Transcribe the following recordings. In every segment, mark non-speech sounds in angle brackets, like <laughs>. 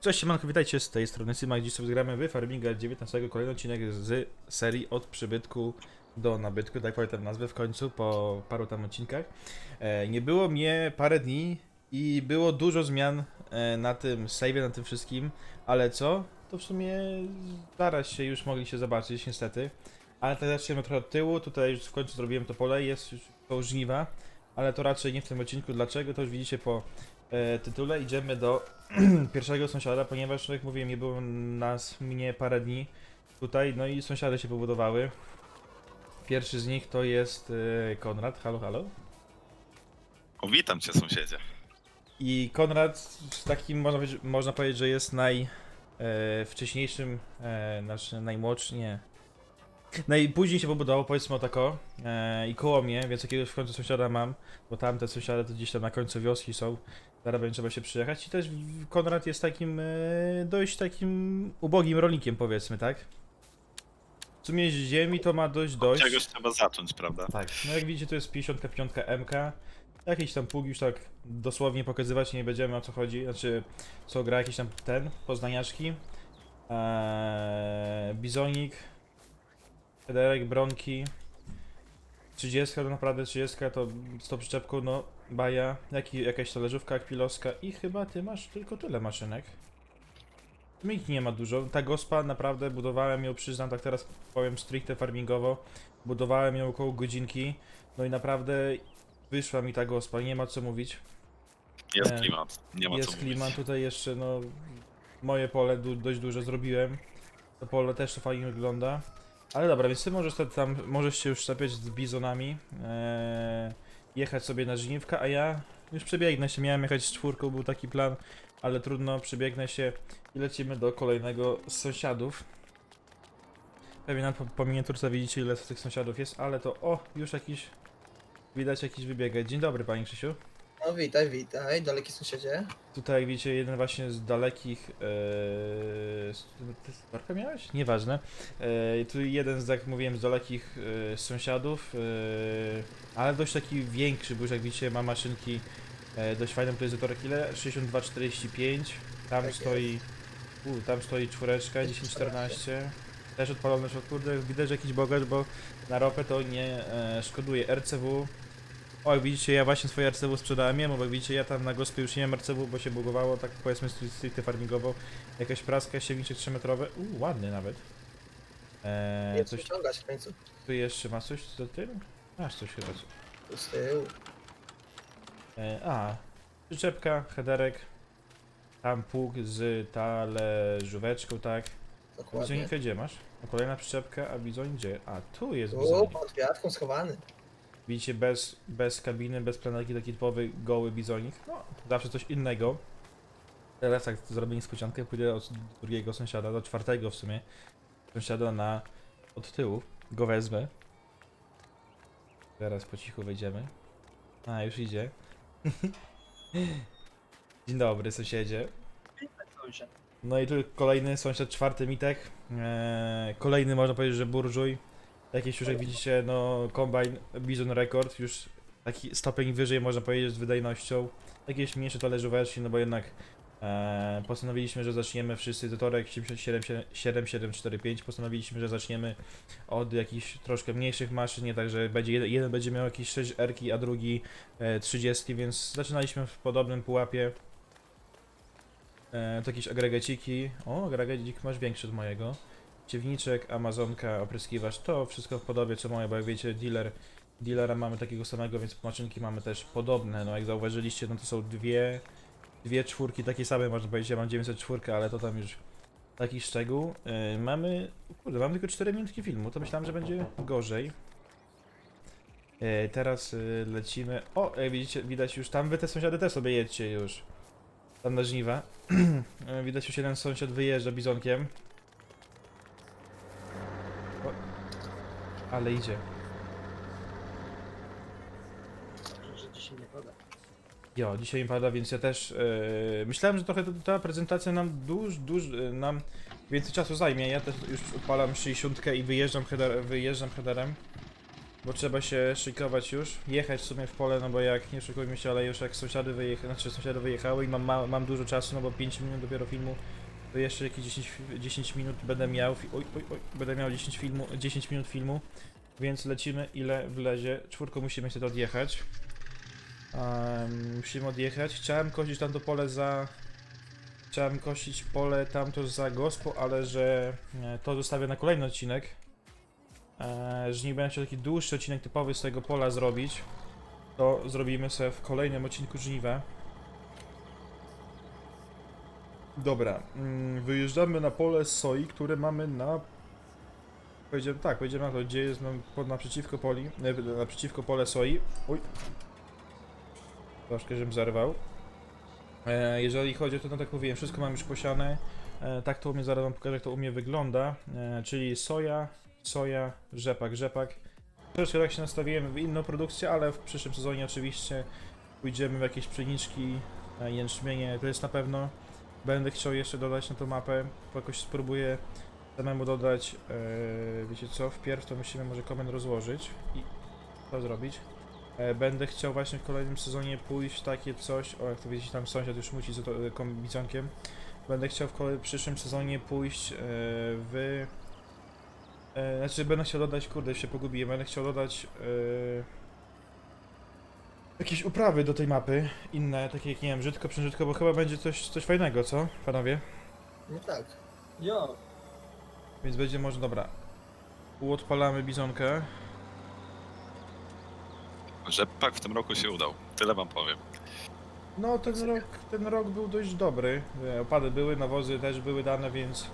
Cześć, siemanko, witajcie z tej strony Syma, dziś sobie zgramy w Farminga 19, kolejny odcinek z serii od przybytku do nabytku, tak pamiętam nazwę w końcu, po paru tam odcinkach. E, nie było mnie parę dni i było dużo zmian e, na tym save'ie, na tym wszystkim, ale co? To w sumie zaraz się już mogliście zobaczyć, niestety. Ale teraz zaczniemy trochę od tyłu, tutaj już w końcu zrobiłem to pole, jest już to żniwa, ale to raczej nie w tym odcinku. Dlaczego? To już widzicie po e, tytule. Idziemy do <clears throat> pierwszego sąsiada, ponieważ, jak mówiłem, nie było nas mnie parę dni tutaj, no i sąsiady się pobudowały. Pierwszy z nich to jest e, Konrad, halo, halo. O, witam cię sąsiedzie. I Konrad z takim, można powiedzieć, można powiedzieć że jest naj e, e, znaczy najmłodszy, nie. Najpóźniej się pobudował, powiedzmy o tako, e, i koło mnie, więc jakiegoś w końcu sąsiada mam, bo tamte sąsiady to gdzieś tam na końcu wioski są, zaraz będzie trzeba się przyjechać i też Konrad jest takim, e, dość takim ubogim rolnikiem powiedzmy, tak? W sumie z ziemi to ma dość, dość. Czegoś trzeba zacząć, prawda? Tak, no jak widzicie to jest 55 MK. Jakiś tam pług już tak dosłownie pokazywać nie będziemy o co chodzi, znaczy co gra jakiś tam ten, poznaniaczki. Eee, bizonik, Federek, Bronki. 30 to naprawdę 30 to z tą przyczepką, no baja, jak, jakaś talerzówka, akpilowska i chyba ty masz tylko tyle maszynek. Ich nie ma dużo. Ta gospa naprawdę budowałem ją, przyznam, tak teraz powiem stricte farmingowo. Budowałem ją około godzinki. No i naprawdę wyszła mi ta gospa, nie ma co mówić. Jest E, klimat, nie ma Jest co klimat, mówić. tutaj jeszcze no moje pole du dość dużo zrobiłem. To pole też fajnie wygląda. Ale dobra, więc ty możesz te- tam, możesz się już szczepiać z bizonami, eee, jechać sobie na żniwka, a ja już przebiegnę się, miałem jechać z czwórką, był taki plan, ale trudno, przebiegnę się i lecimy do kolejnego z sąsiadów. Pewnie na po, po miniaturce widzicie ile z tych sąsiadów jest, ale to o, już jakiś, widać jakiś wybiegać. Dzień dobry Panie Krzysiu. No witaj, witaj, daleki sąsiedzie. Tutaj jak widzicie jeden właśnie z dalekich. Yy, ty Sparka miałeś? Nieważne. Yy, tu jeden z, jak mówiłem, z dalekich yy, sąsiadów, yy, ale dość taki większy, bo już jak widzicie ma maszynki yy, dość fajne, to jest zatorek ile? 6245. Tam Tak stoi. U, tam stoi czwóreczka, 1014. Też odpalone, że kurde, widać że jakiś bogacz, bo na ropę to nie e, szkoduje. RCW o, jak widzicie, ja właśnie swoje RCW sprzedałem jemu, bo jak widzicie, ja tam na gospie już nie mam RCW, bo się bugowało, tak powiedzmy stricte farmingowo. Jakaś praska, siewniczek 3-metrowy, uuu, ładny nawet. Eee, Nie coś coś ciągać w końcu. tu jeszcze, masz coś za tym? Masz coś chyba. Z tyłu. Eee, a, przyczepka, headerek, tam pług z talerzóweczką, tak. Dokładnie. Bizonika gdzie masz? A kolejna przyczepka, a bizonik gdzie? A, tu jest bizonik. pod kwiatką schowany. Widzicie, bez, bez kabiny, bez planerki, taki typowy, goły bizonik. No, zawsze coś innego. Teraz jak zrobię niespodziankę, pójdę od drugiego sąsiada, do czwartego w sumie. Sąsiada na... od tyłu. Go wezmę. Teraz po cichu wejdziemy. A, już idzie. <laughs> Dzień dobry, sąsiedzie. No i tu kolejny sąsiad, czwarty Mitek. Eee, kolejny można powiedzieć, że burżuj. Jakieś już jak widzicie, no kombine Bizon Record, już taki stopień wyżej można powiedzieć z wydajnością. Jakieś mniejsze talerzóweczki, no bo jednak e, postanowiliśmy, że zaczniemy wszyscy Zetorek 7745, postanowiliśmy, że zaczniemy od jakichś troszkę mniejszych maszyn, nie tak, że będzie jeden, jeden będzie miał jakieś 6 erki, a drugi e, 30, więc zaczynaliśmy w podobnym pułapie. E, to jakieś agregaciki. O, agregacik masz większy od mojego. Ciewniczek, Amazonka, opryskiwacz, to wszystko w podobie co moje, bo jak wiecie, dealer, dealera mamy takiego samego, więc maszynki mamy też podobne. No jak zauważyliście, no to są dwie, dwie czwórki takie same, można powiedzieć, ja mam 904, ale to tam już taki szczegół. Yy, mamy, kurde, mam tylko 4 minutki filmu, to myślałem, że będzie gorzej. Yy, teraz yy, lecimy, o, jak widzicie, widać już tam, wy te sąsiady też sobie jedźcie już. Tam na żniwa. <clears throat> Widać już jeden sąsiad wyjeżdża bizonkiem. Ale idzie. Że dzisiaj nie pada. Jo, dzisiaj mi pada, więc ja też yy, myślałem, że trochę ta- ta prezentacja nam duż, duż, yy, nam więcej czasu zajmie. Ja też już odpalam 60 i wyjeżdżam, header, wyjeżdżam headerem. bo trzeba się szykować już, jechać w sumie w pole, no bo jak, nie szykujmy się, ale już jak sąsiady wyjechały, znaczy sąsiady wyjechały i mam, ma, mam dużo czasu, no bo 5 minut dopiero filmu, jeszcze jakieś 10, fi- 10 minut będę miał, oj, oj, oj, będę miał 10, filmu, 10 minut filmu, więc lecimy ile wlezie, czwórką musimy wtedy odjechać. Em, musimy odjechać, chciałem kosić tamto pole za... Chciałem kosić pole tamto za gospo, ale że e, to zostawię na kolejny odcinek. E, że nie będę chciał taki dłuższy odcinek typowy z tego pola zrobić, to zrobimy sobie w kolejnym odcinku żniwę. Dobra, mm, wyjeżdżamy na pole soi, które mamy na... Pojedziemy, tak, pojedziemy na to, gdzie jest pod, naprzeciwko poli, e, naprzeciwko pole soi. Oj. Troszkę, żebym zerwał. E, jeżeli chodzi o to, no tak mówiłem, wszystko mam już posiane. E, tak to u mnie zaraz wam pokażę, jak to u mnie wygląda. Czyli soja, soja, rzepak, rzepak. Troszkę tak się nastawiłem w inną produkcję, ale w przyszłym sezonie oczywiście pójdziemy w jakieś pszeniczki, jęczmienie, to jest na pewno. Będę chciał jeszcze dodać na tą mapę, jakoś spróbuję samemu dodać, e, wiecie co, wpierw to musimy może komen rozłożyć i to zrobić. E, Będę chciał właśnie w kolejnym sezonie pójść w takie coś, o jak to widzicie tam sąsiad już musi z to- kombizonkiem. Będę chciał w kolej- przyszłym sezonie pójść e, w... E, znaczy będę chciał dodać, kurde się pogubiłem, będę chciał dodać e, jakieś uprawy do tej mapy, inne, takie jak nie wiem, brzydko, przężytko, bo chyba będzie coś, coś fajnego, co panowie? No tak. Jo, Więc będzie może, dobra. Uodpalamy bizonkę. Rzepak w tym roku się udał. Tyle wam powiem. No, ten rok, ten rok był dość dobry. E, Opady były, nawozy też były dane, więc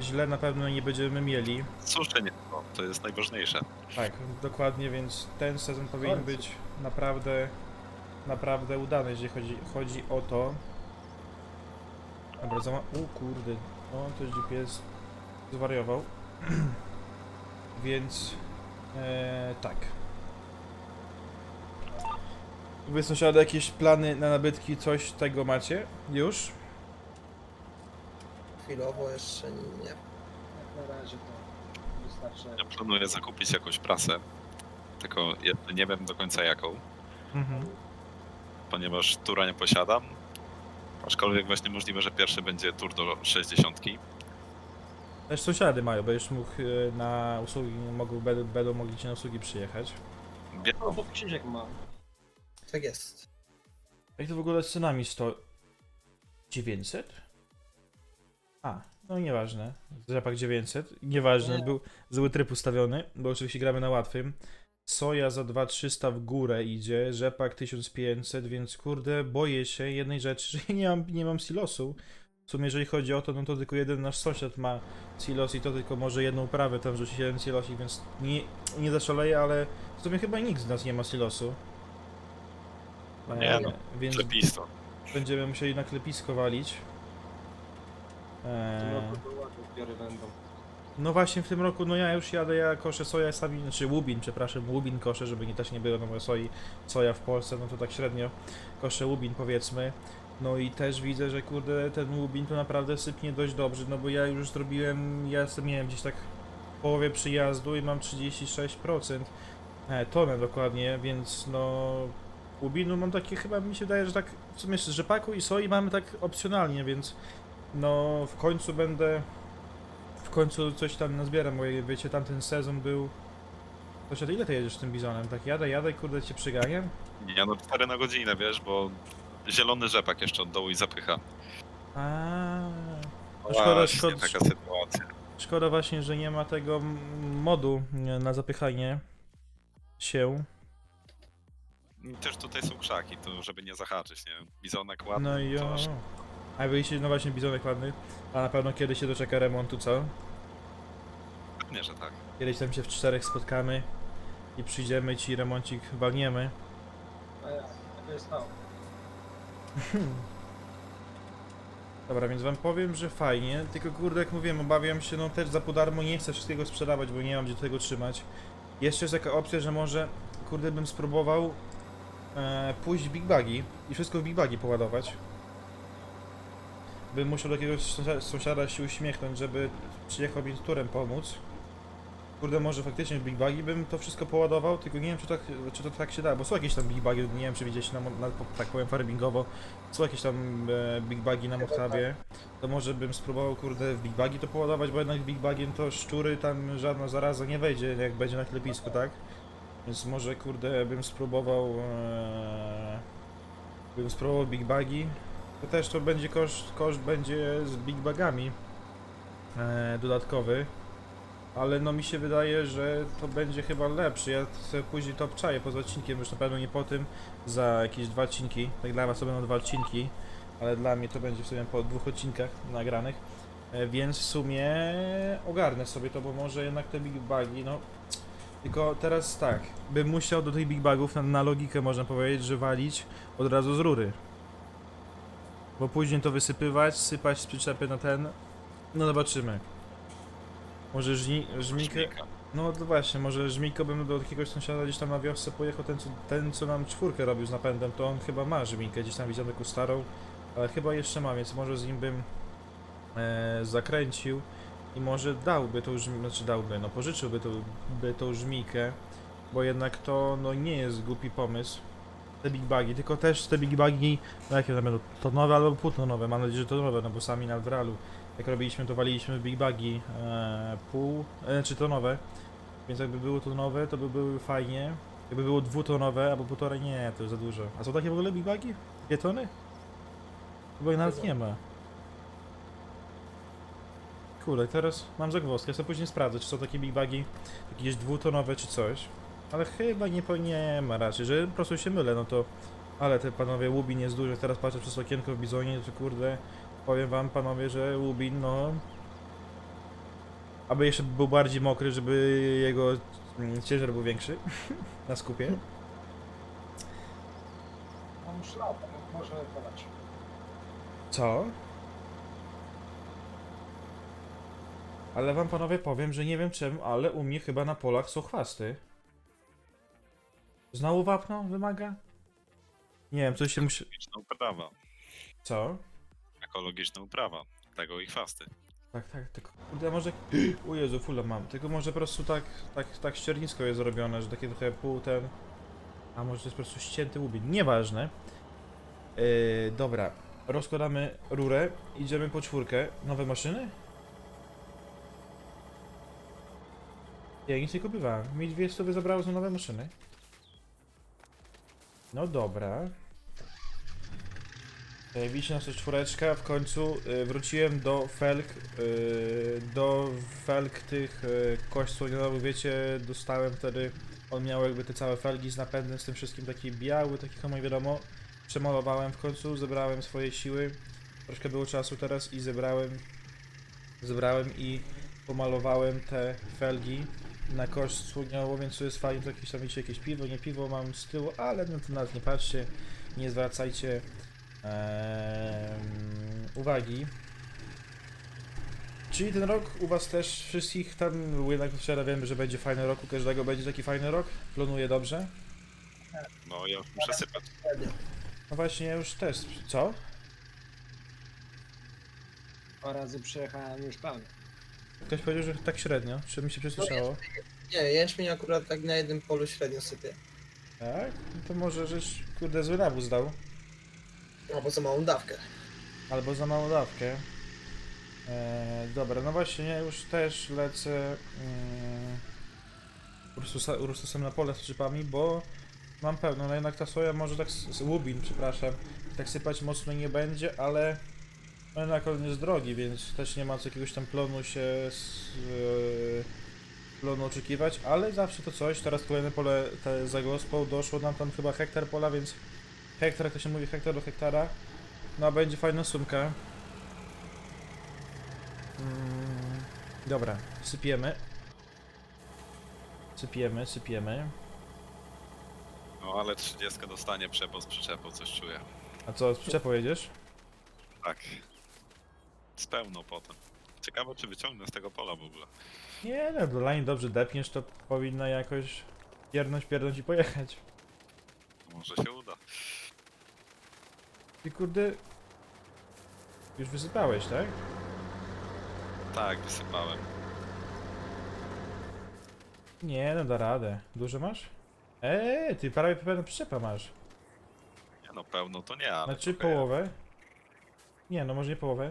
źle na pewno nie będziemy mieli. Suszy nie było, to jest najważniejsze. Tak, dokładnie, więc ten sezon powinien być naprawdę, naprawdę udany, jeżeli chodzi, chodzi o to. Dobra, zama... U kurde, no to GPS zwariował. <clears throat> więc e, tak. Wy sąsiady jakieś plany na nabytki, coś tego macie? Już? Chwilowo jeszcze nie. jak na razie to wystarczy. Ja planuję zakupić jakąś prasę, tylko jeszcze nie wiem do końca jaką, Mhm. Ponieważ tura nie posiadam. Aczkolwiek właśnie możliwe, że pierwszy będzie tur do 60. Też sąsiady mają, bo już mógł e, na usługi, mogą, będą, będą mogli ci na usługi przyjechać. Wie- O, bo Krzysiek ma. Tak jest. Jak to w ogóle z cenami sto... 900? A, no nieważne. Rzepak 900. Nieważne, Nie. był zły tryb ustawiony, bo oczywiście gramy na łatwym. Soja za 2300 w górę idzie, rzepak 1500, więc kurde, boję się jednej rzeczy, <laughs> że nie mam, nie mam silosu. W sumie jeżeli chodzi o to, no to tylko jeden nasz sąsiad ma silos i to tylko może jedną uprawę tam rzucić jeden silosik, więc nie, nie zaszaleję, ale w sumie chyba nikt z nas nie ma silosu. No nie E, no, więc Klepisto. Będziemy musieli na klepisko walić. Eee, roku to ładne zbiory będą. No właśnie w tym roku, no ja już jadę, ja koszę soja sami, znaczy łubin, przepraszam, łubin koszę, żeby nie też nie było, no bo soi, soja w Polsce, no to tak średnio koszę łubin powiedzmy. No i też widzę, że kurde, ten łubin to naprawdę sypnie dość dobrze, no bo ja już zrobiłem, ja jestem, nie wiem, gdzieś tak w połowie przyjazdu i mam 36%, e, tonę dokładnie, więc no łubinu mam takie, chyba mi się wydaje, że tak w sumie z rzepaku i soi mamy tak opcjonalnie, więc no w końcu będę końcu coś tam nazbieram, bo jak wiecie, tamten sezon był... Proszę, ile ty jedziesz tym bizonem? Tak jadę, jadę kurde cię przyganiam? Ja no 4 na godzinę, wiesz, bo zielony rzepak jeszcze od dołu i zapycha. A, No szkoda, Właśnie szkoda, taka sytuacja. szkoda właśnie, że nie ma tego modu nie, na zapychanie się. Też tutaj są krzaki, to żeby nie zahaczyć, nie? Bizonek ładny, No i to aż A wyjście, no właśnie bizonek ładny. A na pewno kiedyś się doczeka remontu, co? Pewnie, że tak. Kiedyś tam się w czterech spotkamy i przyjdziemy ci remoncik walniemy. A ja, tak jest stało. <laughs> Dobra, więc wam powiem, że fajnie, tylko kurde, jak mówiłem, obawiam się, no też za po darmo nie chcę wszystkiego sprzedawać, bo nie mam gdzie tego trzymać. Jeszcze jest taka opcja, że może, kurde, bym spróbował e, pójść w Big Bagi i wszystko w Big Bagi poładować. Bym musiał do jakiegoś sąsia- sąsiada się uśmiechnąć, żeby przyjechał mi turem pomóc. Kurde, może faktycznie w Big Bagi bym to wszystko poładował, tylko nie wiem, czy, tak, czy to tak się da, bo są jakieś tam Big Bagi, nie wiem, czy widzieliście, na, na, tak powiem farbingowo, są jakieś tam e, Big Bagi na Mochtabie, to może bym spróbował, kurde, w Big Bagi to poładować, bo jednak Big Bagiem to szczury, tam żadna zaraza nie wejdzie, jak będzie na klepisku, tak? Więc może, kurde, bym spróbował, e, bym spróbował Big Bagi, to też to będzie koszt, koszt będzie z Big Bagami e, dodatkowy. Ale no mi się wydaje, że to będzie chyba lepszy. Ja sobie później to obczaję poza odcinkiem, już na pewno nie po tym, za jakieś dwa odcinki. Tak dla was to będą dwa odcinki, ale dla mnie to będzie w sumie po dwóch odcinkach nagranych. E, Więc w sumie ogarnę sobie to, bo może jednak te big bagi, no... Tylko teraz tak, bym musiał do tych big bagów na, na logikę można powiedzieć, że walić od razu z rury. Bo później to wysypywać, sypać z przyczepy na ten, no zobaczymy. Może żni, żmikę... Żmika. No to właśnie, może żmiko bym do jakiegoś sąsiada gdzieś tam na wiosce pojechał, ten co, ten co nam czwórkę robił z napędem, to on chyba ma żmikę, gdzieś tam widziałem taką starą, ale chyba jeszcze ma, więc może z nim bym e, zakręcił i może dałby tą żmikę, znaczy dałby, no pożyczyłby tą, by tą żmikę, bo jednak to no nie jest głupi pomysł. Te big bagi, tylko też te big bagi, no jakie one będą, tonowe albo półtonowe, mam nadzieję, że tonowe, no bo sami na Wralu jak robiliśmy, to waliliśmy Big Bagi e, pół, e, czy tonowe, więc jakby było tonowe, to by były fajnie. Jakby było dwutonowe albo półtora, nie, to już za dużo. A są takie w ogóle Big Bagi? Dwie tony? Chyba ich nawet nie ma. Kurde, teraz mam zagwozdkę, sobie później sprawdzę, czy są takie Big Bagi jakieś dwutonowe czy coś. Ale chyba nie, nie ma raczej, że po prostu się mylę, no to... Ale te panowie Łubin jest duży, teraz patrzę przez okienko w Bizonie, to kurde... Powiem wam panowie, że Łubin, no... Aby jeszcze był bardziej mokry, żeby jego mm, ciężar był większy <laughs> na skupie. Mam szlap, może podać. Co? Ale wam panowie powiem, że nie wiem czemu, ale u mnie chyba na polach są chwasty. Znowu wapno wymaga? Nie wiem, coś się musi... Co? Ekologiczna uprawa. Tego i chwasty. Tak, tak, tylko kurde, może... <gasps> O Jezu, fulla mam. Tylko może po prostu tak, tak, tak ściernisko jest zrobione, że takie trochę pół ten... A może to jest po prostu ścięty łubin. Nieważne. Yy, dobra, rozkładamy rurę, idziemy po czwórkę. Nowe maszyny? Ja nic nie kupowałem. Mi dwie stówy zabrało za nowe maszyny. No dobra. Zajebiście nas czwóreczka, w końcu y, wróciłem do felk, y, do felk tych y, kość słoniowych, wiecie, dostałem wtedy, on miał jakby te całe felgi z napędem, z tym wszystkim taki biały, taki homo wiadomo, przemalowałem w końcu, zebrałem swoje siły, troszkę było czasu teraz i zebrałem, zebrałem i pomalowałem te felgi na kość słoniową, więc to jest fajnie, to jakieś tam wiecie, jakieś piwo, nie piwo mam z tyłu, ale no to nawet nie patrzcie, nie zwracajcie uwagi. Czyli ten rok u was też wszystkich tam, bo jednak wczoraj wiemy, że będzie fajny rok, u każdego będzie taki fajny rok? Planuje dobrze? No ja już muszę sypać. No właśnie, ja już też. Co? Dwa razy przejechałem już tam. Ktoś powiedział, że tak średnio, czy mi się przesłyszało? Nie, jęczmień akurat tak na jednym polu średnio sypie. Tak? No to może żeś, kurde, zły nawóz dał. Albo za małą dawkę. Albo za małą dawkę. Eee, dobra, no właśnie, ja już też lecę mm, Ursusa, Ursusem na pole z szczypami, bo mam pełno, no jednak ta soja może tak, z, łubin, przepraszam, tak sypać mocno nie będzie, ale no jednak on jest drogi, więc też nie ma co jakiegoś tam plonu się z, yy, plonu oczekiwać, ale zawsze to coś, teraz kolejne pole te za gospą, doszło nam tam chyba hektar pola, więc hektar, jak to się mówi, hektar do hektara, no będzie fajna sumka. Mm, dobra, sypiemy. Sypiemy, sypiemy. No ale 30 dostanie przebo z przyczepą, coś czuję. A co, z przyczepą jedziesz? Tak. Z pełną potem. Ciekawe czy wyciągnę z tego pola w ogóle. Nie no, do line dobrze depniesz, to powinna jakoś pierdnąć, pierdnąć i pojechać. Może się uda. I kurde... Już wysypałeś, tak? Tak, wysypałem. Nie, no da radę. Dużo masz? Eee, ty prawie pełną przyczepa masz. Nie no, pełno to nie, ale Znaczy trochę połowę? Nie, no może nie połowę.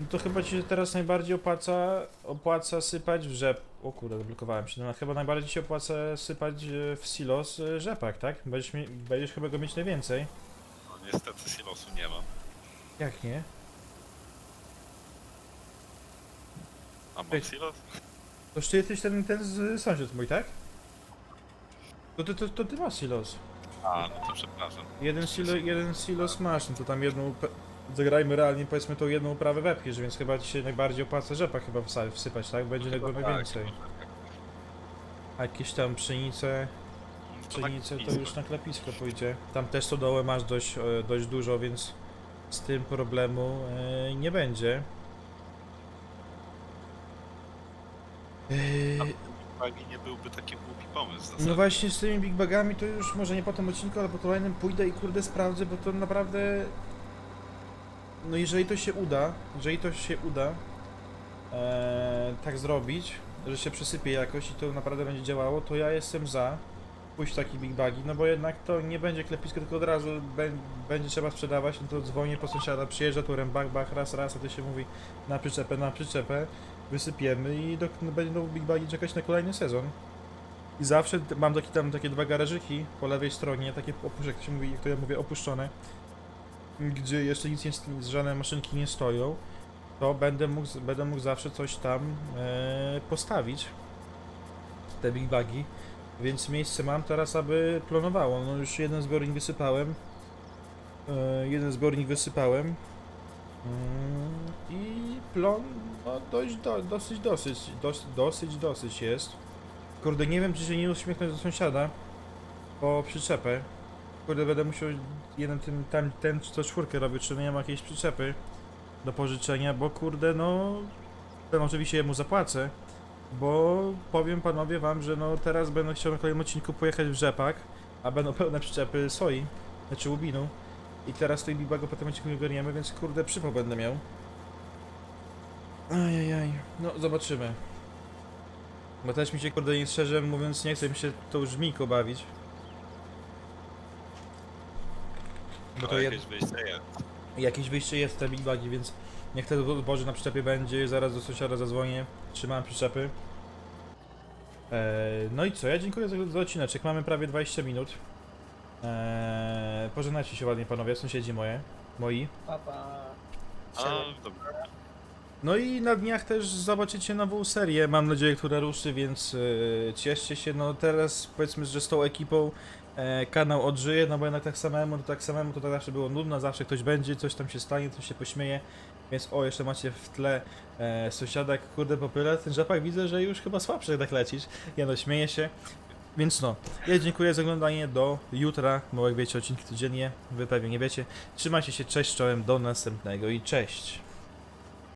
No to chyba ci się teraz najbardziej opłaca, opłaca sypać w rzep... O kurde, zablokowałem się. No chyba najbardziej ci się opłaca sypać e, w silos e, rzepak, tak? Będziesz, mi... Będziesz chyba go mieć najwięcej. No niestety silosu nie ma. Jak nie? A mam Ej. silos? To ty jesteś ten, ten z sąsiad mój, tak? To ty, to, to ty masz silos. A, no to przepraszam. Jeden, silo, jeden silos masz, no to tam jedną... Zagrajmy realnie, powiedzmy tą jedną uprawę wepchniesz, więc chyba ci się najbardziej opłaca rzepak chyba wsa- wsypać, tak? Będzie tego Chyba najwięcej. tak. A jakieś tam pszenice, To tak pszenice to blisko. już na klepisko pójdzie. Tam też to dołe masz dość, e, dość dużo, więc z tym problemu e, nie będzie. E, Bagi nie byłby taki głupi pomysł. No właśnie z tymi big bagami to już może nie po tym odcinku, ale po kolejnym pójdę i kurde sprawdzę, bo to naprawdę... No jeżeli to się uda, jeżeli to się uda e, tak zrobić, że się przesypie jakoś i to naprawdę będzie działało, to ja jestem za pójść w taki big bagi, no bo jednak to nie będzie klepisko, tylko od razu bę- będzie trzeba sprzedawać, no to dzwonię po sąsiada, przyjeżdża tu bach, bach, raz, raz, a to się mówi na przyczepę, na przyczepę, wysypiemy i do, no, będą big bagi czekać na kolejny sezon. I zawsze mam taki, tam takie dwa garażyki po lewej stronie, takie opuszczone, jak się mówi, ja mówię, opuszczone, gdzie jeszcze nic nie, żadne maszynki nie stoją, to będę mógł, będę mógł zawsze coś tam e, postawić, te big bagi, więc miejsce mam teraz, aby plonowało. No już jeden zbiornik wysypałem, e, jeden zbiornik wysypałem mm, i plon, no dość, do, dosyć, dosyć, dosyć, dosyć, dosyć jest. Kurde, nie wiem, czy się nie uśmiechnąć do sąsiada po przyczepę. Kurde, będę musiał jeden tym, tam, ten co czwórkę robił, czy nie ma jakiejś przyczepy do pożyczenia, bo kurde, no ten oczywiście jemu zapłacę, bo powiem panowie wam, że no teraz będę chciał na kolejnym odcinku pojechać w rzepak, a będą pełne przyczepy soi, znaczy łubinu i teraz tej bibago po tym odcinku nie ogarniemy, więc kurde przypał będę miał. Ajajaj, no zobaczymy. Bo też mi się kurde nie szczerze mówiąc nie chce mi się tą żmijką bawić. Bo to jakieś wyjście jest. jakieś wyjście jest te big bagi, więc niech te zboże na przyczepie będzie, zaraz do sąsiada zadzwonię, trzymam przyczepy. Eee, no i co, ja dziękuję za, za odcineczek, mamy prawie 20 minut. Eee, pożegnajcie się ładnie panowie, sąsiedzi moje, moi. Papa. A, dobra. No i na dniach też zobaczycie nową serię, mam nadzieję, która ruszy, więc e, cieszcie się. No teraz powiedzmy, że z tą ekipą e, kanał odżyje, no bo jednak tak samemu, to tak samemu to tak zawsze było nudno, zawsze ktoś będzie, coś tam się stanie, coś się pośmieje. Więc o, jeszcze macie w tle e, kurde popyla, ten rzepak widzę, że już chyba słabszy jak tak lecisz. Ja no, śmieję się. Więc no, ja dziękuję za oglądanie, do jutra, bo jak wiecie, odcinki codziennie, wy pewnie nie wiecie. Trzymajcie się, cześć, czołem, do następnego i cześć.